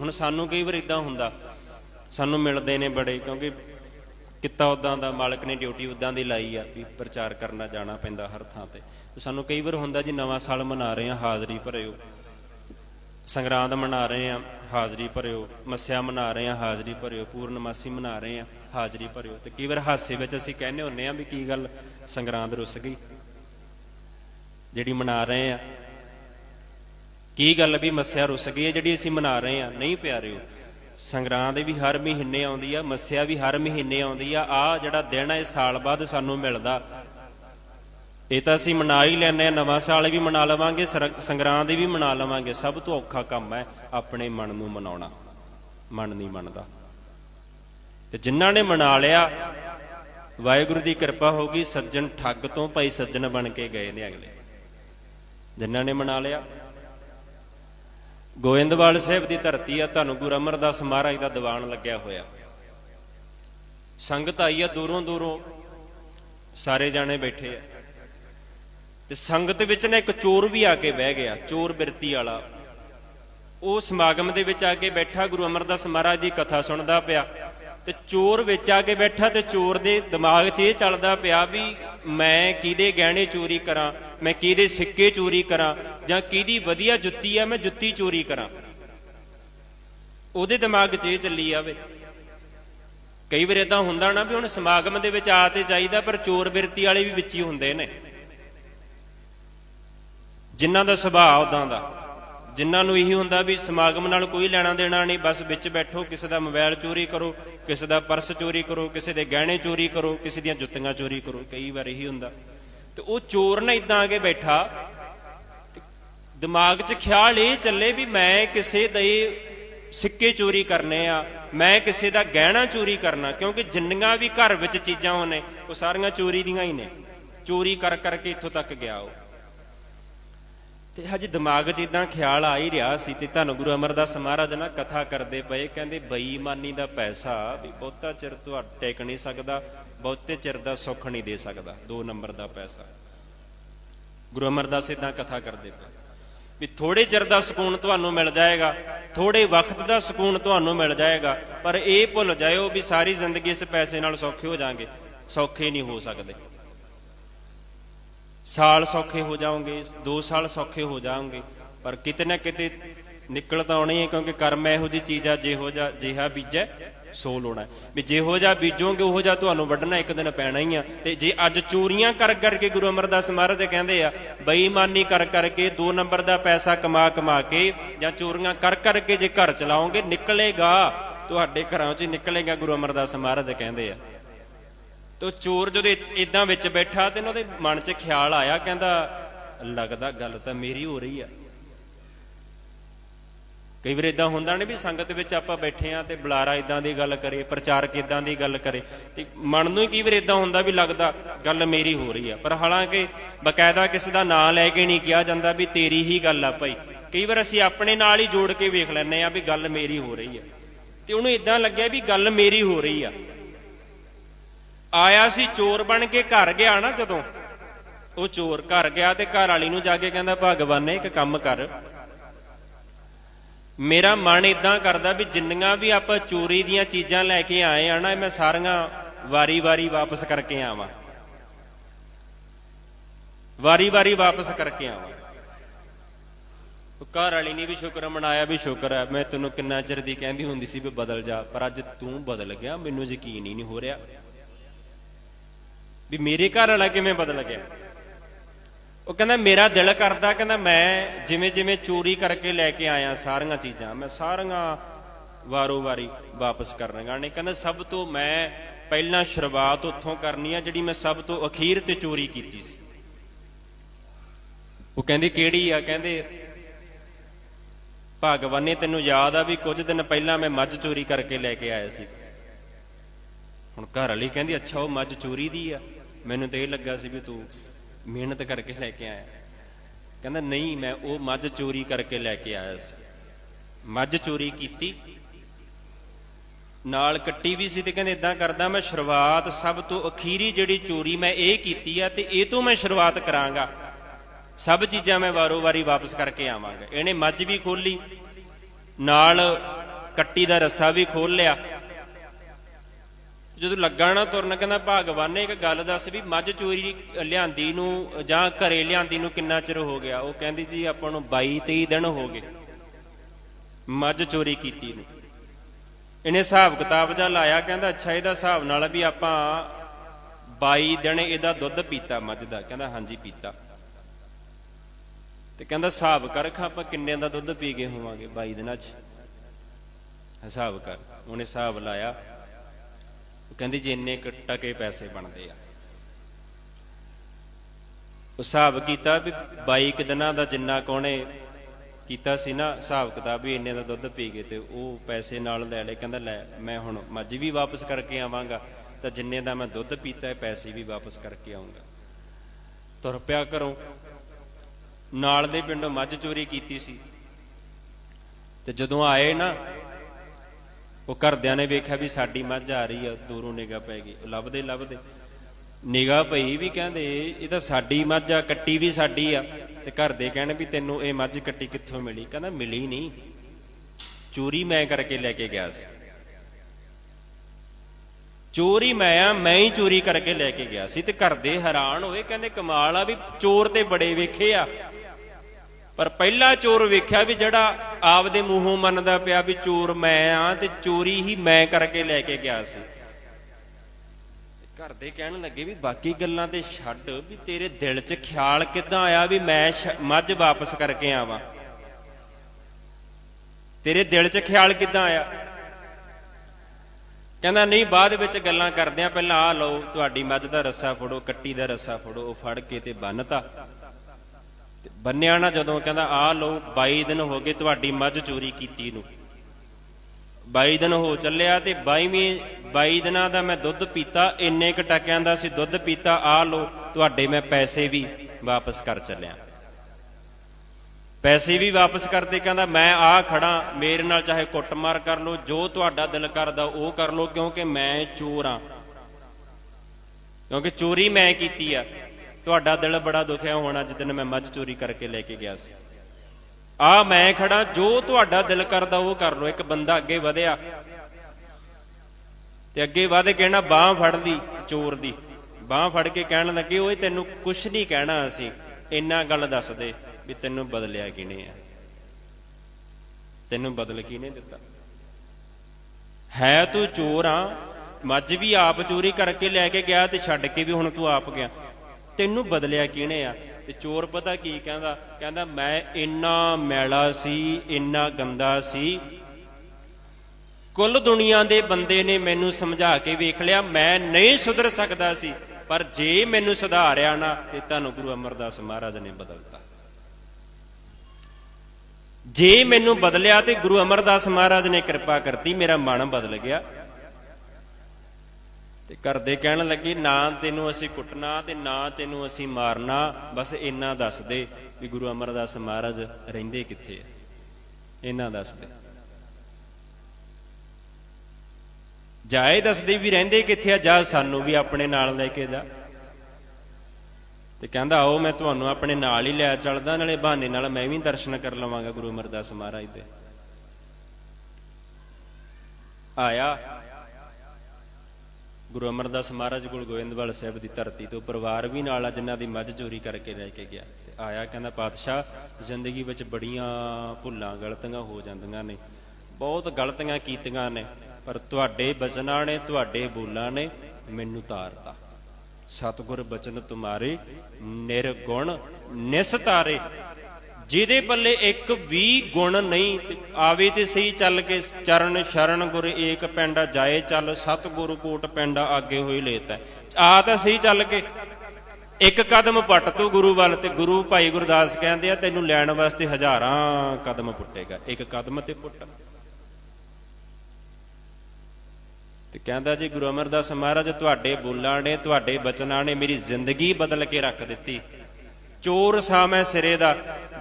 ਹੁਣ ਸਾਨੂੰ ਕਈ ਵਾਰ ਇਦਾਂ ਹੁੰਦਾ, ਸਾਨੂੰ ਮਿਲਦੇ ਨੇ ਬੜੇ, ਕਿਉਂਕਿ ਕਿੱਤਾ ਉਦਾਂ ਦਾ ਮਾਲਕ ਨੇ ਡਿਊਟੀ ਉਦਾਂ ਦੀ ਲਾਈ ਆ ਵੀ ਪ੍ਰਚਾਰ ਕਰਨਾ ਜਾਣਾ ਪੈਂਦਾ ਹਰ ਥਾਂ ਤੇ। ਸਾਨੂੰ ਕਈ ਵਾਰ ਹੁੰਦਾ ਜੀ ਨਵਾਂ ਸਾਲ ਮਨਾ ਰਹੇ ਆ, ਹਾਜ਼ਰੀ ਭਰਿਓ। ਸੰਗਰਾਂਦ ਮਨਾ ਰਹੇ ਆ, ਹਾਜ਼ਰੀ ਭਰਿਓ। ਮੱਸਿਆ ਮਨਾ ਰਹੇ ਆ, ਹਾਜ਼ਰੀ ਭਰਿਓ। ਪੂਰਨਮਾਸੀ ਮਨਾ ਰਹੇ ਆ, ਹਾਜ਼ਰੀ ਭਰਿਓ। ਤੇ ਕਈ ਵਾਰ ਹਾਸੇ ਵਿੱਚ ਅਸੀਂ ਕਹਿੰਦੇ ਹੁੰਨੇ ਆ ਵੀ ਕੀ ਗੱਲ, ਸੰਗਰਾਂਦ ਰੁੱਸ ਗਈ। ਜਿਹੜੀ ਮਨਾ ਰਹੇ ਆ ਕੀ ਗੱਲ ਵੀ ਮੱਸਿਆ ਰੁੱਸ ਗਈ ਹੈ ਜਿਹੜੀ ਅਸੀਂ ਮਨਾ ਰਹੇ ਹਾਂ? ਨਹੀਂ ਪਿਆਰਿਓ ਦੇ ਵੀ ਹਰ ਮਹੀਨੇ ਆਉਂਦੀ ਆ, ਮੱਸਿਆ ਵੀ ਹਰ ਮਹੀਨੇ ਆਉਂਦੀ ਆ। ਆ ਜਿਹੜਾ ਦਿਨ ਹੈ ਸਾਲ ਬਾਅਦ ਸਾਨੂੰ ਮਿਲਦਾ। ਇਹ ਤਾਂ ਅਸੀਂ ਮਨਾ ਹੀ ਲੈਨੇ ਆ ਨਵਾਂ ਸਾਲ ਵੀ ਮਨਾ ਲਵਾਂਗੇ, ਸਰ- ਦੇ ਵੀ ਮਨਾ ਲਵਾਂਗੇ। ਸਭ ਤੋਂ ਔਖਾ ਕੰਮ ਹੈ ਆਪਣੇ ਮਨ ਨੂੰ ਮਨਾਉਣਾ। ਮਨ ਨਹੀਂ ਮੰਨਦਾ। ਤੇ ਜਿਨ੍ਹਾਂ ਨੇ ਮਨਾ ਲਿਆ, ਵਾਹਿਗੁਰੂ ਦੀ ਕਿਰਪਾ ਹੋ ਗਈ, ਸੱਜਣ ਠੱਗ ਤੋਂ ਭਾਈ ਸੱਜਣ ਬਣ ਕੇ ਗਏ ਨੇ ਅਗਲੇ। ਜਿਨ੍ਹਾਂ ਨੇ ਮਨਾ ਲਿਆ ਗੋਇੰਦਵਾਲ ਸਾਹਿਬ ਦੀ ਧਰਤੀ ਆ, ਤੁਹਾਨੂੰ ਗੁਰੂ ਅਮਰਦਾਸ ਮਹਾਰਾਜ ਦਾ ਦੀਵਾਨ ਲੱਗਿਆ ਹੋਇਆ। ਸੰਗਤ ਆਈ ਆ, ਦੂਰੋਂ ਦੂਰੋਂ ਸਾਰੇ ਜਾਣੇ ਬੈਠੇ ਆ। ਤੇ ਸੰਗਤ ਵਿੱਚ ਨਾ ਇੱਕ ਚੋਰ ਵੀ ਆ ਕੇ ਬਹਿ ਗਿਆ, ਚੋਰ ਬਿਰਤੀ ਵਾਲਾ। ਉਹ ਸਮਾਗਮ ਦੇ ਵਿੱਚ ਆ ਕੇ ਬੈਠਾ, ਗੁਰੂ ਅਮਰਦਾਸ ਮਹਾਰਾਜ ਦੀ ਕਥਾ ਸੁਣਦਾ ਪਿਆ। ਤੇ ਚੋਰ ਵਿੱਚ ਆ ਕੇ ਬੈਠਾ ਤੇ ਚੋਰ ਦੇ ਦਿਮਾਗ 'ਚ ਇਹ ਚੱਲਦਾ ਪਿਆ ਵੀ ਮੈਂ ਕਿਹਦੇ ਗਹਿਣੇ ਚੋਰੀ ਕਰਾਂ ਮੈਂ ਕਿਹਦੇ ਸਿੱਕੇ ਚੋਰੀ ਕਰਾਂ ਜਾਂ ਕਿਹਦੀ ਵਧੀਆ ਜੁੱਤੀ ਆ ਮੈਂ ਜੁੱਤੀ ਚੋਰੀ ਕਰਾਂ। ਉਹਦੇ ਦਿਮਾਗ 'ਚ ਇਹ ਚੱਲੀ ਆਵੇ। ਕਈ ਵਾਰ ਇਦਾਂ ਹੁੰਦਾ ਨਾ ਵੀ ਹੁਣ ਸਮਾਗਮ ਦੇ ਵਿੱਚ ਆ ਤੇ ਚਾਹੀਦਾ ਪਰ ਚੋਰ ਬਿਰਤੀ ਵਾਲੇ ਵੀ ਵਿੱਚ ਹੀ ਹੁੰਦੇ ਨੇ। ਜਿਨ੍ਹਾਂ ਦਾ ਸੁਭਾਅ ਉਦਾਂ ਦਾ। ਜਿਨ੍ਹਾਂ ਨੂੰ ਇਹੀ ਹੁੰਦਾ ਵੀ ਸਮਾਗਮ ਨਾਲ ਕੋਈ ਲੈਣਾ ਦੇਣਾ ਨਹੀਂ, ਬਸ ਵਿੱਚ ਬੈਠੋ, ਕਿਸੇ ਦਾ ਮੋਬਾਈਲ ਚੋਰੀ ਕਰੋ, ਕਿਸੇ ਦਾ ਪਰਸ ਚੋਰੀ ਕਰੋ, ਕਿਸੇ ਦੇ ਗਹਿਣੇ ਚੋਰੀ ਕਰੋ, ਕਿਸੇ ਦੀਆਂ ਜੁੱਤੀਆਂ ਚੋਰੀ ਕਰੋ। ਕਈ ਵਾਰ ਇਹੀ ਹੁੰਦਾ। ਤੇ ਉਹ ਚੋਰ ਨਾ ਇਦਾਂ ਆ ਕੇ ਬੈਠਾ। ਦਿਮਾਗ 'ਚ ਖਿਆਲ ਇਹ ਚੱਲੇ ਵੀ ਮੈਂ ਕਿਸੇ ਦੇ ਸਿੱਕੇ ਚੋਰੀ ਕਰਨੇ ਆ, ਮੈਂ ਕਿਸੇ ਦਾ ਗਹਿਣਾ ਚੋਰੀ ਕਰਨਾ, ਕਿਉਂਕਿ ਜਿੰਨੀਆਂ ਵੀ ਘਰ ਵਿੱਚ ਚੀਜ਼ਾਂ ਹੋਣੇ, ਉਹ ਸਾਰੀਆਂ ਚੋਰੀ ਦੀਆਂ ਹੀ ਨੇ। ਚੋਰੀ ਕਰ ਕਰਕੇ ਇੱਥੋਂ ਤੱਕ ਗਿਆ ਉਹ। ਤੇ ਹਜੇ ਦਿਮਾਗ 'ਚ ਇਦਾਂ ਖਿਆਲ ਆ ਹੀ ਰਿਹਾ ਸੀ ਤੇ ਤੁਹਾਨੂੰ ਗੁਰੂ ਅਮਰਦਾਸ ਮਹਾਰਾਜ ਨਾ ਕਥਾ ਕਰਦੇ ਪਏ, ਕਹਿੰਦੇ ਬੇਈਮਾਨੀ ਦਾ ਪੈਸਾ ਵੀ ਬਹੁਤਾ ਚਿਰ ਤੁਹਾਡਾ ਟੇਕ ਨਹੀਂ ਸਕਦਾ, ਬਹੁਤੇ ਚਿਰ ਦਾ ਸੁੱਖ ਨਹੀਂ ਦੇ ਸਕਦਾ, ਦੋ ਨੰਬਰ ਦਾ ਪੈਸਾ। ਗੁਰੂ ਅਮਰਦਾਸ ਇਦਾਂ ਕਥਾ ਕਰਦੇ ਪਏ, ਵੀ ਥੋੜੇ ਚਿਰ ਦਾ ਸਕੂਨ ਤੁਹਾਨੂੰ ਮਿਲ ਜਾਏਗਾ ਥੋੜੇ ਵਕਤ ਦਾ ਸਕੂਨ ਤੁਹਾਨੂੰ ਮਿਲ ਜਾਏਗਾ, ਪਰ ਇਹ ਭੁੱਲ ਜਾਇਓ ਵੀ ਸਾਰੀ ਜ਼ਿੰਦਗੀ ਇਸ ਪੈਸੇ ਨਾਲ ਸੌਖੇ ਹੋ ਜਾਾਂਗੇ, ਸੌਖੇ ਨਹੀਂ ਹੋ ਸਕਦੇ। ਸਾਲ ਸੌਖੇ ਹੋ ਜਾਓਗੇ 2 ਸਾਲ ਸੌਖੇ ਹੋ ਜਾਓਗੇ, ਪਰ ਕਿਤੇ ਨਾ ਕਿਤੇ ਨਿਕਲ ਤਾਂ ਆਉਣੀ ਹੈ, ਕਿਉਂਕਿ ਕਰਮ ਇਹੋ ਜੀ ਚੀਜ਼ ਆ, ਜਿਹੋ ਜਿਹਾ ਜਿਹਾ ਬੀਜੈ, ਸੋ ਲੋਣਾ ਵੀ ਜਿਹੋ ਜਿਹਾ ਬੀਜੋਗੇ, ਉਹੋ ਜਿਹਾ ਤੁਹਾਨੂੰ ਵੱਢਣਾ ਇੱਕ ਦਿਨ ਪੈਣਾ ਹੀ ਆ। ਤੇ ਜੇ ਅੱਜ ਚੋਰੀਆਂ ਕਰ ਕਰਕੇ ਗੁਰੂ ਅਮਰਦਾਸ ਮਹਾਰਾਜ ਦੇ ਕਹਿੰਦੇ ਆ, ਬੇਈਮਾਨੀ ਕਰ ਕਰਕੇ ਦੋ ਨੰਬਰ ਦਾ ਪੈਸਾ ਕਮਾ ਕਮਾ ਕੇ ਜਾਂ ਚੋਰੀਆਂ ਕਰ ਕਰਕੇ ਜੇ ਘਰ ਚਲਾਓਗੇ, ਨਿਕਲੇਗਾ, ਤੁਹਾਡੇ ਘਰਾਂ 'ਚ ਨਿਕਲੇਗਾ, ਗੁਰੂ ਅਮਰਦਾਸ ਮਹਾਰਾਜ ਕਹਿੰਦੇ ਆ। ਤੋ ਚੋਰ ਜਦੋਂ ਇਦਾਂ ਵਿੱਚ ਬੈਠਾ ਤੇ ਉਹਦੇ ਮਨ 'ਚ ਖਿਆਲ ਆਇਆ, ਕਹਿੰਦਾ, ਲੱਗਦਾ ਗੱਲ ਤਾਂ ਮੇਰੀ ਹੋ ਰਹੀ ਆ। ਕਈ ਵਾਰ ਇਦਾਂ ਹੁੰਦਾ ਨੇ ਵੀ ਸੰਗਤ ਵਿੱਚ ਆਪਾਂ ਬੈਠੇ ਆ ਤੇ ਬੁਲਾਰਾ ਇਦਾਂ ਦੀ ਗੱਲ ਕਰੇ ਪ੍ਰਚਾਰਕ ਇਦਾਂ ਦੀ ਗੱਲ ਕਰੇ। ਤੇ ਮਨ ਨੂੰ ਹੀ ਕਈ ਵਾਰ ਇਦਾਂ ਹੁੰਦਾ ਵੀ ਲੱਗਦਾ ਗੱਲ ਮੇਰੀ ਹੋ ਰਹੀ ਆ। ਪਰ ਹਾਲਾਂਕਿ ਬਕਾਇਦਾ ਕਿਸੇ ਦਾ ਨਾਂ ਲੈ ਕੇ ਨਹੀਂ ਕਿਹਾ ਜਾਂਦਾ ਵੀ ਤੇਰੀ ਹੀ ਗੱਲ ਆ ਭਾਈ। ਕਈ ਵਾਰ ਅਸੀਂ ਆਪਣੇ ਨਾਲ ਹੀ ਜੋੜ ਕੇ ਵੇਖ ਲੈਂਦੇ ਆ ਵੀ ਗੱਲ ਮੇਰੀ ਹੋ ਰਹੀ ਆ। ਤੇ ਉਹਨੂੰ ਇਦਾਂ ਲੱਗਿਆ ਵੀ ਗੱਲ ਮੇਰੀ ਹੋ ਰਹੀ ਆ। ਆਇਆ ਸੀ, ਚੋਰ ਬਣ ਕੇ ਘਰ ਗਿਆ ਨਾ ਜਦੋਂ। ਉਹ ਚੋਰ ਘਰ ਗਿਆ ਤੇ ਘਰ ਵਾਲੀ ਨੂੰ ਜਾ ਕੇ ਕਹਿੰਦਾ, ਭਗਵਾਨ ਨੇ ਇੱਕ ਕੰਮ ਕਰ। ਮੇਰਾ ਮਨ ਇਦਾਂ ਕਰਦਾ ਵੀ ਜਿੰਨੀਆਂ ਵੀ ਆਪਾਂ ਚੋਰੀ ਦੀਆਂ ਚੀਜ਼ਾਂ ਲੈ ਕੇ ਆਏ ਆ ਨਾ ਮੈਂ ਸਾਰੀਆਂ ਵਾਰੀ-ਵਾਰੀ ਵਾਪਸ ਕਰਕੇ ਆਵਾਂ। ਵਾਰੀ-ਵਾਰੀ ਵਾਪਸ ਕਰਕੇ ਆਵਾਂ। ਘਰ ਵਾਲੀ ਨੇ ਵੀ ਸ਼ੁਕਰ ਮਨਾਇਆ ਵੀ ਸ਼ੁਕਰ ਹੈ। ਮੈਂ ਤੈਨੂੰ ਕਿੰਨਾ ਚਿਰ ਦੀ ਕਹਿੰਦੀ ਹੁੰਦੀ ਸੀ ਵੀ ਬਦਲ ਜਾ, ਪਰ ਅੱਜ ਤੂੰ ਬਦਲ ਗਿਆ, ਮੈਨੂੰ ਯਕੀਨ ਹੀ ਨਹੀਂ ਹੋ ਰਿਹਾ। ਵੀ ਮੇਰੇ ਘਰ ਵਾਲਾ ਕਿਵੇਂ ਬਦਲ ਗਿਆ? ਉਹ ਕਹਿੰਦਾ, ਮੇਰਾ ਦਿਲ ਕਰਦਾ ਕਹਿੰਦਾ, ਮੈਂ ਜਿਵੇਂ ਜਿਵੇਂ ਚੋਰੀ ਕਰਕੇ ਲੈ ਕੇ ਆਇਆ ਸਾਰੀਆਂ ਚੀਜ਼ਾਂ, ਮੈਂ ਸਾਰੀਆਂ ਵਾਰੋ ਵਾਰੀ ਵਾਪਸ ਕਰਨਾਗਾ ਨੇ। ਕਹਿੰਦਾ, ਸਭ ਤੋਂ ਮੈਂ ਪਹਿਲਾਂ ਸ਼ੁਰੂਆਤ ਉੱਥੋਂ ਕਰਨੀ ਆ, ਜਿਹੜੀ ਮੈਂ ਸਭ ਤੋਂ ਅਖੀਰ ਤੇ ਚੋਰੀ ਕੀਤੀ ਸੀ। ਉਹ ਕਹਿੰਦੇ, ਕਿਹੜੀ ਆ? ਕਹਿੰਦੇ, ਭਗਵਾਨ ਨੇ ਤੈਨੂੰ ਯਾਦ ਆ ਵੀ ਕੁਝ ਦਿਨ ਪਹਿਲਾਂ ਮੈਂ ਮੱਝ ਚੋਰੀ ਕਰਕੇ ਲੈ ਕੇ ਆਇਆ ਸੀ। ਹੁਣ ਘਰ ਵਾਲੀ ਕਹਿੰਦੀ, ਅੱਛਾ, ਉਹ ਮੱਝ ਚੋਰੀ ਦੀ ਆ। ਮੈਨੂੰ ਤਾਂ ਇਹ ਲੱਗਾ ਸੀ ਵੀ ਤੂੰ ਮਿਹਨਤ ਕਰਕੇ ਲੈ ਕੇ ਆਇਆ। ਕਹਿੰਦਾ, ਨਹੀਂ, ਮੈਂ ਉਹ ਮੱਝ ਚੋਰੀ ਕਰਕੇ ਲੈ ਕੇ ਆਇਆ ਸੀ। ਮੱਝ ਚੋਰੀ ਕੀਤੀ, ਨਾਲ ਕੱਟੀ ਵੀ ਸੀ ਤੇ ਕਹਿੰਦੇ ਇਦਾਂ ਕਰਦਾ, ਮੈਂ ਸ਼ੁਰੂਆਤ ਸਭ ਤੋਂ ਅਖੀਰੀ ਜਿਹੜੀ ਚੋਰੀ ਮੈਂ ਇਹ ਕੀਤੀ ਆ ਤੇ ਇਹ ਤੋਂ ਮੈਂ ਸ਼ੁਰੂਆਤ ਕਰਾਂਗਾ। ਸਭ ਚੀਜ਼ਾਂ ਮੈਂ ਵਾਰੋ ਵਾਰੀ ਵਾਪਸ ਕਰਕੇ ਆਵਾਂਗਾ। ਇਹਨੇ ਮੱਝ ਵੀ ਖੋਲੀ ਨਾਲ ਕੱਟੀ ਦਾ ਰੱਸਾ ਵੀ ਖੋਲ ਲਿਆ। ਜਦੋਂ ਲੱਗਾ ਨਾ ਤੁਰਨ, ਕਹਿੰਦਾ ਭਗਵਾਨ ਨੇ ਇੱਕ ਗੱਲ ਦੱਸ ਵੀ ਮੱਝ ਚੋਰੀ ਲਿਆਂਦੀ ਨੂੰ ਜਾਂ ਘਰੇ ਲਿਆਂਦੀ ਨੂੰ ਕਿੰਨਾ ਚਿਰ ਹੋ ਗਿਆ? ਉਹ ਕਹਿੰਦੀ ਜੀ ਆਪਾਂ ਨੂੰ 22 23 ਦਿਨ ਹੋ ਗਏ ਮੱਝ ਚੋਰੀ ਕੀਤੀ ਨੂੰ। ਇਹਨੇ ਹਿਸਾਬ ਕਿਤਾਬ ਜਾਂ ਲਾਇਆ, ਕਹਿੰਦਾ ਅੱਛਾ ਇਹਦਾ ਹਿਸਾਬ ਨਾਲ ਵੀ ਆਪਾਂ 22 ਦਿਨ ਇਹਦਾ ਦੁੱਧ ਪੀਤਾ ਮੱਝ ਦਾ, ਕਹਿੰਦਾ ਹਾਂਜੀ ਪੀਤਾ। ਤੇ ਕਹਿੰਦਾ ਹਿਸਾਬ ਕਰ ਖਾ ਆਪਾਂ ਕਿੰਨੇ ਦਾ ਦੁੱਧ ਪੀ ਗਏ ਹੋਵਾਂਗੇ 22 ਦਿਨਾਂ 'ਚ। ਹਿਸਾਬ ਕਰ, ਉਹਨੇ ਹਿਸਾਬ ਲਾਇਆ। ਕਹਿੰਦੀ ਜੀ ਇੰਨੇ ਕੁ ਟਕੇ ਪੈਸੇ ਬਣਦੇ ਆ। ਉਹ ਹਿਸਾਬ ਕੀਤਾ ਵੀ 22 ਦਿਨਾਂ ਦਾ ਜਿੰਨਾ ਕੋਣੇ ਕੀਤਾ ਸੀ ਨਾ, ਹਿਸਾਬ ਕਿਤਾਬ ਵੀ ਇੰਨੇ ਦਾ ਦੁੱਧ ਪੀ ਗਏ ਤੇ ਉਹ ਪੈਸੇ ਨਾਲ ਲੈ ਲੈ ਕਹਿੰਦਾ ਲੈ ਮੈਂ ਹੁਣ ਮੱਝ ਵੀ ਵਾਪਸ ਕਰਕੇ ਆਵਾਂਗਾ ਤਾਂ ਜਿੰਨੇ ਦਾ ਮੈਂ ਦੁੱਧ ਪੀਤਾ ਹੈ ਪੈਸੇ ਵੀ ਵਾਪਸ ਕਰਕੇ ਆਉਂਗਾ। ਤੁਰ ਪਿਆ ਘਰੋਂ। ਨਾਲ ਦੇ ਪਿੰਡੋਂ ਮੱਝ ਚੋਰੀ ਕੀਤੀ ਸੀ। ਤੇ ਜਦੋਂ ਆਏ ਨਾ ਉਹ ਘਰਦਿਆਂ ਨੇ ਵੇਖਿਆ ਵੀ ਸਾਡੀ ਮੱਝ ਆ ਰਹੀ ਆ, ਦੂਰੋਂ ਨਿਗਾਹ ਪੈ ਗਈ। ਲੱਭਦੇ ਲੱਭਦੇ। ਨਿਗਾਹ ਪਈ ਵੀ ਕਹਿੰਦੇ, ਇਹ ਤਾਂ ਸਾਡੀ ਮੱਝ ਆ, ਕੱਟੀ ਵੀ ਸਾਡੀ ਆ। ਤੇ ਘਰ ਦੇ ਕਹਿਣ ਵੀ ਤੈਨੂੰ ਇਹ ਮੱਝ ਕੱਟੀ ਕਿੱਥੋਂ ਮਿਲੀ? ਕਹਿੰਦਾ, ਮਿਲੀ ਨਹੀਂ। ਚੋਰੀ ਮੈਂ ਕਰਕੇ ਲੈ ਕੇ ਗਿਆ ਸੀ। ਚੋਰੀ ਮੈਂ ਆ, ਮੈਂ ਹੀ ਚੋਰੀ ਕਰਕੇ ਲੈ ਕੇ ਗਿਆ ਸੀ। ਤੇ ਘਰ ਦੇ ਹੈਰਾਨ ਹੋਏ, ਕਹਿੰਦੇ ਕਮਾਲ ਆ ਵੀ ਚੋਰ ਤੇ ਬੜੇ ਵੇਖੇ ਆ। ਪਰ ਪਹਿਲਾ ਚੋਰ ਵੇਖਿਆ ਵੀ ਜਿਹੜਾ ਆਪਦੇ ਮੂੰਹੋਂ ਮੰਨਦਾ ਪਿਆ ਵੀ ਚੋਰ ਮੈਂ ਆ ਤੇ ਚੋਰੀ ਹੀ ਮੈਂ ਕਰਕੇ ਲੈ ਕੇ ਗਿਆ ਸੀ। ਘਰ ਦੇ ਕਹਿਣ ਲੱਗੇ ਵੀ ਬਾਕੀ ਗੱਲਾਂ ਤੇ ਛੱਡ ਵੀ ਤੇਰੇ ਦਿਲ 'ਚ ਖਿਆਲ ਕਿਦਾਂ ਆਇਆ ਵੀ ਮੈਂ ਮੱਝ ਵਾਪਸ ਕਰਕੇ ਆਵਾਂ? ਤੇਰੇ ਦਿਲ 'ਚ ਖਿਆਲ ਕਿਦਾਂ ਆਇਆ? ਕਹਿੰਦਾ, ਨਹੀਂ, ਬਾਅਦ ਵਿੱਚ ਗੱਲਾਂ ਕਰਦੇ ਆ। ਪਹਿਲਾਂ ਆ ਲਓ, ਤੁਹਾਡੀ ਮੱਝ ਦਾ ਰੱਸਾ ਫੜੋ, ਕੱਟੀ ਦਾ ਰੱਸਾ ਫੜੋ, ਉਹ ਫੜ ਕੇ ਤੇ ਬੰਨਤਾ। ਬੰਨਿਆ ਨਾ ਜਦੋਂ, ਕਹਿੰਦਾ, ਆ ਲਓ 22 ਦਿਨ ਹੋ ਗਏ ਤੁਹਾਡੀ ਮੱਝ ਚੋਰੀ ਕੀਤੀ ਨੂੰ। 22 ਦਿਨ ਹੋ ਚੱਲਿਆ ਤੇ 22ਵੀਂ 22 ਦਿਨਾਂ ਦਾ ਮੈਂ ਦੁੱਧ ਪੀਤਾ, ਇੰਨੇ ਕ ਟਕਿਆਂ ਦਾ ਸੀ ਦੁੱਧ ਪੀਤਾ, ਆ ਲਓ, ਤੁਹਾਡੇ ਮੈਂ ਪੈਸੇ ਵੀ ਵਾਪਸ ਕਰ ਚੱਲਿਆ। ਪੈਸੇ ਵੀ ਵਾਪਸ ਕਰਦੇ ਕਹਿੰਦਾ, ਮੈਂ ਆ ਖੜਾ, ਮੇਰੇ ਨਾਲ ਚਾਹੇ ਕੁੱਟਮਾਰ ਕਰ ਲਓ, ਜੋ ਤੁਹਾਡਾ ਦਿਲ ਕਰਦਾ ਉਹ ਕਰ ਲਓ, ਕਿਉਂਕਿ ਮੈਂ ਚੋਰ ਆ। ਕਿਉਂਕਿ ਚੋਰੀ ਮੈਂ ਕੀਤੀ ਆ। ਤੁਹਾਡਾ ਦਿਲ ਬੜਾ ਦੁਖਿਆ ਹੋਣਾ ਜਿੱਦਨ ਮੈਂ ਮੱਝ ਚੋਰੀ ਕਰਕੇ ਲੈ ਕੇ ਗਿਆ ਸੀ। ਆ ਮੈਂ ਖੜਾ, ਜੋ ਤੁਹਾਡਾ ਦਿਲ ਕਰਦਾ ਉਹ ਕਰ ਲਓ, ਇੱਕ ਬੰਦਾ ਅੱਗੇ ਵਧਿਆ। ਤੇ ਅੱਗੇ ਵਧ ਕੇ ਨਾ ਬਾਹ ਫੜ ਲਈ ਚੋਰ ਦੀ। ਬਾਹ ਫੜ ਕੇ ਕਹਿਣ ਲੱਗੇ, ਓਏ ਤੈਨੂੰ ਕੁਛ ਨਹੀਂ ਕਹਿਣਾ ਅਸੀਂ, ਇੰਨਾ ਗੱਲ ਦੱਸ ਦੇ ਵੀ ਤੈਨੂੰ ਬਦਲਿਆ ਕਿਨੇ ਆ? ਤੈਨੂੰ ਬਦਲ ਕਿਨੇ ਦਿੱਤਾ? ਹੈ ਤੂੰ ਚੋਰ ਆ, ਮੱਝ ਵੀ ਆਪ ਚੋਰੀ ਕਰਕੇ ਲੈ ਕੇ ਗਿਆ ਤੇ ਛੱਡ ਕੇ ਵੀ ਹੁਣ ਤੂੰ ਆਪ ਗਿਆ। ਤੈਨੂੰ ਬਦਲਿਆ ਕਿਹਨੇ ਆ? ਤੇ ਚੋਰ ਪਤਾ ਕੀ ਕਹਿੰਦਾ? ਕਹਿੰਦਾ, ਮੈਂ ਇੰਨਾ ਮੈਲਾ ਸੀ, ਇੰਨਾ ਗੰਦਾ ਸੀ। ਕੁੱਲ ਦੁਨੀਆ ਦੇ ਬੰਦੇ ਨੇ ਮੈਨੂੰ ਸਮਝਾ ਕੇ ਵੇਖ ਲਿਆ, ਮੈਂ ਨਹੀਂ ਸੁਧਰ ਸਕਦਾ ਸੀ। ਪਰ ਜੇ ਮੈਨੂੰ ਸੁਧਾਰਿਆ ਨਾ, ਤੇ ਤੁਹਾਨੂੰ ਗੁਰੂ ਅਮਰਦਾਸ ਮਹਾਰਾਜ ਨੇ ਬਦਲਤਾ। ਜੇ ਮੈਨੂੰ ਬਦਲਿਆ, ਤੇ ਗੁਰੂ ਅਮਰਦਾਸ ਮਹਾਰਾਜ ਨੇ ਕਿਰਪਾ ਕਰਤੀ, ਮੇਰਾ ਮਨ ਬਦਲ ਗਿਆ। ਤੇ ਘਰ ਦੇ ਕਹਿਣ ਲੱਗੇ, ਨਾ ਤੈਨੂੰ ਅਸੀਂ ਕੁੱਟਣਾ ਤੇ ਨਾ ਤੈਨੂੰ ਅਸੀਂ ਮਾਰਨਾ, ਬਸ ਇੰਨਾ ਦੱਸ ਦੇ ਵੀ ਗੁਰੂ ਅਮਰਦਾਸ ਮਹਾਰਾਜ ਰਹਿੰਦੇ ਕਿੱਥੇ ਆ। ਇੰਨਾ ਦੱਸ ਦੇ ਜਾਏ ਦੱਸਦੇ ਵੀ ਰਹਿੰਦੇ ਕਿੱਥੇ ਆ, ਜਾ ਸਾਨੂੰ ਵੀ ਆਪਣੇ ਨਾਲ ਲੈ ਕੇ ਜਾ। ਤੇ ਕਹਿੰਦਾ, ਆਓ ਮੈਂ ਤੁਹਾਨੂੰ ਆਪਣੇ ਨਾਲ ਹੀ ਲੈ ਚੱਲਦਾ, ਨਾਲੇ ਬਹਾਨੇ ਨਾਲ ਮੈਂ ਵੀ ਦਰਸ਼ਨ ਕਰ ਲਵਾਂਗਾ ਗੁਰੂ ਅਮਰਦਾਸ ਮਹਾਰਾਜ ਦੇ। ਆਇਆ। ਗੁਰੂ ਅਮਰਦਾਸ ਮਹਾਰਾਜ ਕੋਲ ਗੋਇੰਦਵਾਲ ਸਾਹਿਬ ਦੀ ਧਰਤੀ ਤੋਂ ਪਰਿਵਾਰ ਵੀ ਨਾਲ ਆ, ਜਿਨ੍ਹਾਂ ਦੀ ਮੱਝ ਚੋਰੀ ਕਰਕੇ ਲੈ ਕੇ ਗਿਆ। ਤੇ ਆਇਆ ਕਹਿੰਦਾ, ਪਾਤਸ਼ਾਹ, ਜ਼ਿੰਦਗੀ ਵਿੱਚ ਬੜੀਆਂ ਭੁੱਲਾਂ, ਗਲਤੀਆਂ ਹੋ ਜਾਂਦੀਆਂ ਨੇ। ਬਹੁਤ ਗਲਤੀਆਂ ਕੀਤੀਆਂ ਨੇ, ਪਰ ਤੁਹਾਡੇ ਬਚਨਾਂ ਨੇ, ਤੁਹਾਡੇ ਬੋਲਾਂ ਨੇ ਮੈਨੂੰ ਤਾਰਤਾ। ਸਤਿਗੁਰ ਬਚਨ ਤੁਮਾਰੇ, ਨਿਰਗੁਣ ਨਿਸਤਾਰੇ। ਜਿਹਦੇ ਪੱਲੇ ਇੱਕ ਵੀ ਗੁਣ ਨਹੀਂ ਆਵੇ ਤੇ ਸਹੀ ਚੱਲ ਕੇ ਚਰਨ ਸ਼ਰਨ ਗੁਰ ਏਕ ਪੈਂਡਾ ਜਾਏ ਚੱਲ, ਸਤਿਗੁਰ ਕੋਟ ਪੈਂਡਾ ਅੱਗੇ ਹੋਈ ਲੇਤਾ। ਆ ਤਾਂ ਸਹੀ ਚੱਲ ਕੇ। ਇੱਕ ਕਦਮ ਪੱਟ ਤੂੰ ਗੁਰੂ ਵੱਲ ਤੇ ਗੁਰੂ ਭਾਈ ਗੁਰਦਾਸ ਕਹਿੰਦੇ ਆ, ਤੈਨੂੰ ਲੈਣ ਵਾਸਤੇ ਹਜ਼ਾਰਾਂ ਕਦਮ ਪੁੱਟੇਗਾ। ਇੱਕ ਕਦਮ ਤੇ ਪੁੱਟ। ਤੇ ਕਹਿੰਦਾ ਜੀ, ਗੁਰੂ ਅਮਰਦਾਸ ਮਹਾਰਾਜ, ਤੁਹਾਡੇ ਬੋਲਾਂ ਨੇ, ਤੁਹਾਡੇ ਬਚਨਾਂ ਨੇ ਮੇਰੀ ਜ਼ਿੰਦਗੀ ਬਦਲ ਕੇ ਰੱਖ ਦਿੱਤੀ। ਚੋਰ ਸਾਂ ਮੈਂ ਸਿਰੇ ਦਾ।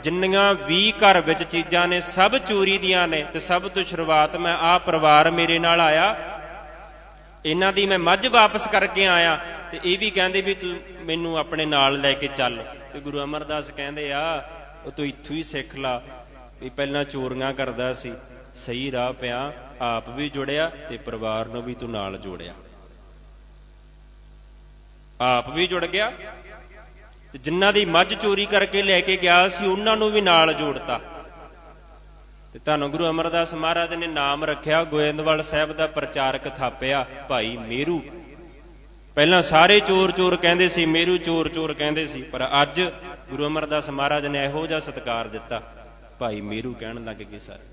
ਜਿੰਨੀਆਂ ਵੀ ਘਰ ਵਿੱਚ ਚੀਜ਼ਾਂ ਨੇ, ਸਭ ਚੋਰੀ ਦੀਆਂ ਨੇ ਤੇ ਸਭ ਤੋਂ ਸ਼ੁਰੂਆਤ ਮੈਂ ਆ ਪਰਿਵਾਰ ਮੇਰੇ ਨਾਲ ਆਇਆ। ਇਹਨਾਂ ਦੀ ਮੈਂ ਮੱਝ ਵਾਪਸ ਕਰਕੇ ਆਇਆ ਤੇ ਇਹ ਵੀ ਕਹਿੰਦੇ ਵੀ ਤੂੰ ਮੈਨੂੰ ਆਪਣੇ ਨਾਲ ਲੈ ਕੇ ਚੱਲ। ਤੇ ਗੁਰੂ ਅਮਰਦਾਸ ਕਹਿੰਦੇ ਆ, ਉਹ ਤੂੰ ਇੱਥੋਂ ਹੀ ਸਿੱਖ ਲਾ ਵੀ ਪਹਿਲਾਂ ਚੋਰੀਆਂ ਕਰਦਾ ਸੀ, ਸਹੀ ਰਾਹ ਪਿਆ, ਆਪ ਵੀ ਜੁੜਿਆ ਤੇ ਪਰਿਵਾਰ ਨੂੰ ਵੀ ਤੂੰ ਨਾਲ ਜੋੜਿਆ। ਆਪ ਵੀ ਜੁੜ ਗਿਆ ਤੇ ਜਿਨ੍ਹਾਂ ਦੀ ਮੱਝ ਚੋਰੀ ਕਰਕੇ ਲੈ ਕੇ ਗਿਆ ਸੀ, ਉਹਨਾਂ ਨੂੰ ਵੀ ਨਾਲ ਜੋੜਤਾ। ਤੇ ਤੁਹਾਨੂੰ ਗੁਰੂ ਅਮਰਦਾਸ ਮਹਾਰਾਜ ਨੇ ਨਾਮ ਰੱਖਿਆ, ਗੋਇੰਦਵਾਲ ਸਾਹਿਬ ਦਾ ਪ੍ਰਚਾਰਕ ਥਾਪਿਆ, ਭਾਈ ਮੇਰੂ। ਪਹਿਲਾਂ ਸਾਰੇ ਚੋਰ ਚੋਰ ਕਹਿੰਦੇ ਸੀ, ਮੇਰੂ ਚੋਰ ਚੋਰ ਕਹਿੰਦੇ ਸੀ, ਪਰ ਅੱਜ ਗੁਰੂ ਅਮਰਦਾਸ ਮਹਾਰਾਜ ਨੇ ਇਹੋ ਜਿਹਾ ਸਤਿਕਾਰ ਦਿੱਤਾ, ਭਾਈ ਮੇਰੂ ਕਹਿਣ ਲੱਗ ਗਏ ਸਾਰੇ।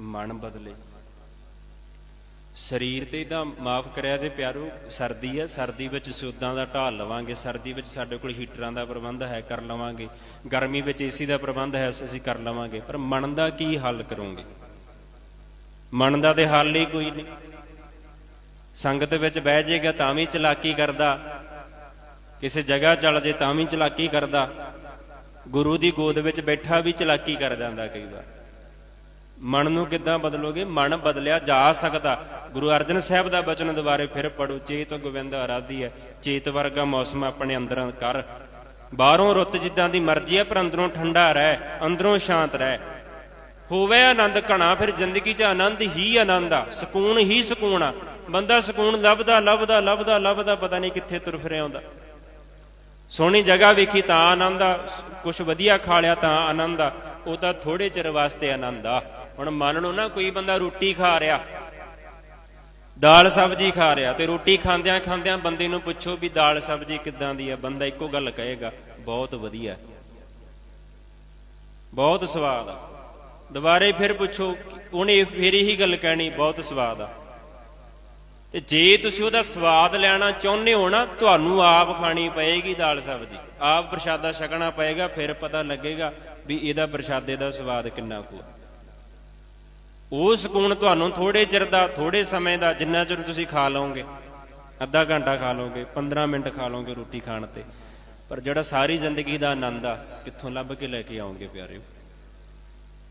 ਮਨ ਬਦਲੇ। ਸਰੀਰ ਤੇ ਤਾਂ ਮਾਫ ਕਰਿਆ ਜੇ ਪਿਆਰੋ, ਸਰਦੀ ਹੈ ਸਰਦੀ ਵਿੱਚ ਸੁੱਦਾਂ ਦਾ ਢਾਲ ਲਵਾਂਗੇ, ਸਰਦੀ ਵਿੱਚ ਸਾਡੇ ਕੋਲ ਹੀਟਰਾਂ ਦਾ ਪ੍ਰਬੰਧ ਹੈ, ਕਰ ਲਵਾਂਗੇ। ਗਰਮੀ ਵਿੱਚ ਏਸੀ ਦਾ ਪ੍ਰਬੰਧ ਹੈ, ਅਸੀਂ ਕਰ ਲਵਾਂਗੇ। ਪਰ ਮਨ ਦਾ ਕੀ ਹੱਲ ਕਰੋਗੇ? ਮਨ ਦਾ ਤੇ ਹੱਲ ਹੀ ਕੋਈ ਨਹੀਂ। ਸੰਗਤ ਵਿੱਚ ਬਹਿ ਜਾਏਗਾ ਤਾਂ ਵੀ ਚਲਾਕੀ ਕਰਦਾ। ਕਿਸੇ ਜਗ੍ਹਾ ਚੱਲ ਜੇ ਤਾਂ ਵੀ ਚਲਾਕੀ ਕਰਦਾ। ਗੁਰੂ ਦੀ ਗੋਦ ਵਿੱਚ ਬੈਠਾ ਵੀ ਚਲਾਕੀ ਕਰ ਜਾਂਦਾ ਕਈ ਵਾਰ। ਮਨ ਨੂੰ ਕਿੱਦਾਂ ਬਦਲੋਗੇ? ਮਨ ਬਦਲਿਆ ਜਾ ਸਕਦਾ। ਗੁਰੂ ਅਰਜਨ ਸਾਹਿਬ ਦਾ ਬਚਨ ਦੁਬਾਰੇ ਫਿਰ ਪੜੋ ਚੇਤ ਗੋਬਿੰਦ ਆਰਾਧੀ ਹੈ। ਚੇਤ ਵਰਗਾ ਮੌਸਮ ਆਪਣੇ ਅੰਦਰਾਂ ਕਰ। ਬਾਹਰੋਂ ਰੁੱਤ ਜਿੱਦਾਂ ਦੀ ਮਰਜ਼ੀ ਹੈ, ਪਰ ਅੰਦਰੋਂ ਠੰਡਾ ਰਹਿ, ਅੰਦਰੋਂ ਸ਼ਾਂਤ ਰਹਿ। ਹੋਵੇ ਆਨੰਦ ਘਣਾ, ਫਿਰ ਜ਼ਿੰਦਗੀ 'ਚ ਆਨੰਦ ਹੀ ਆਨੰਦ ਆ। ਸਕੂਨ ਹੀ ਸਕੂਨ ਆ। ਬੰਦਾ ਸਕੂਨ ਲੱਭਦਾ ਲੱਭਦਾ ਲੱਭਦਾ ਲੱਭਦਾ, ਪਤਾ ਨਹੀਂ ਕਿੱਥੇ ਤੁਰ ਫਿਰਿਆ ਆਉਂਦਾ ਸੋਹਣੀ ਜਗ੍ਹਾ ਵੇਖੀ ਤਾਂ ਆਨੰਦ ਆ। ਕੁਝ ਵਧੀਆ ਖਾ ਲਿਆ ਤਾਂ ਆਨੰਦ ਆ। ਉਹ ਤਾਂ ਥੋੜੇ ਚਿਰ ਵਾਸਤੇ ਆਨੰਦ ਆ। ਹੁਣ ਮੰਨ ਲਓ ਨਾ ਕੋਈ ਬੰਦਾ ਰੋਟੀ ਖਾ ਰਿਹਾ, ਦਾਲ ਸਬਜੀ ਖਾ ਰਿਹਾ ਤੇ ਰੋਟੀ ਖਾਂਦਿਆਂ ਖਾਂਦਿਆਂ ਬੰਦੇ ਨੂੰ ਪੁੱਛੋ ਵੀ ਦਾਲ ਸਬਜੀ ਕਿੱਦਾਂ ਦੀ ਆ, ਬੰਦਾ ਇੱਕੋ ਗੱਲ ਕਹੇਗਾ, ਬਹੁਤ ਵਧੀਆ। ਬਹੁਤ ਸਵਾਦ ਆ। ਦੁਬਾਰੇ ਫਿਰ ਪੁੱਛੋ, ਉਹਨੇ ਫਿਰ ਇਹੀ ਗੱਲ ਕਹਿਣੀ, ਬਹੁਤ ਸਵਾਦ ਆ। ਤੇ ਜੇ ਤੁਸੀਂ ਉਹਦਾ ਸਵਾਦ ਲੈਣਾ ਚਾਹੁੰਦੇ ਹੋ ਨਾ, ਤੁਹਾਨੂੰ ਆਪ ਖਾਣੀ ਪਏਗੀ ਦਾਲ ਸਬਜੀ। ਆਪ ਪ੍ਰਸ਼ਾਦਾ ਛਕਣਾ ਪਏਗਾ, ਫਿਰ ਪਤਾ ਲੱਗੇਗਾ ਵੀ ਇਹਦਾ ਪ੍ਰਸ਼ਾਦੇ ਦਾ ਸਵਾਦ ਕਿੰਨਾ ਕੁ ਆ। ਉਹ ਸਕੂਨ ਤੁਹਾਨੂੰ ਥੋੜੇ ਚਿਰ ਦਾ ਥੋੜੇ ਸਮੇਂ ਦਾ ਜਿੰਨਾ ਚਿਰ ਤੁਸੀਂ ਖਾ ਲਓਗੇ, ਅੱਧਾ ਘੰਟਾ ਖਾ ਲਓਗੇ 15 ਮਿੰਟ ਖਾ ਲਓਗੇ ਰੋਟੀ ਖਾਣ ਤੇ। ਪਰ ਜਿਹੜਾ ਸਾਰੀ ਜ਼ਿੰਦਗੀ ਦਾ ਆਨੰਦ ਆ, ਕਿੱਥੋਂ ਲੱਭ ਕੇ ਲੈ ਕੇ ਆਓਗੇ ਪਿਆਰਿਓ?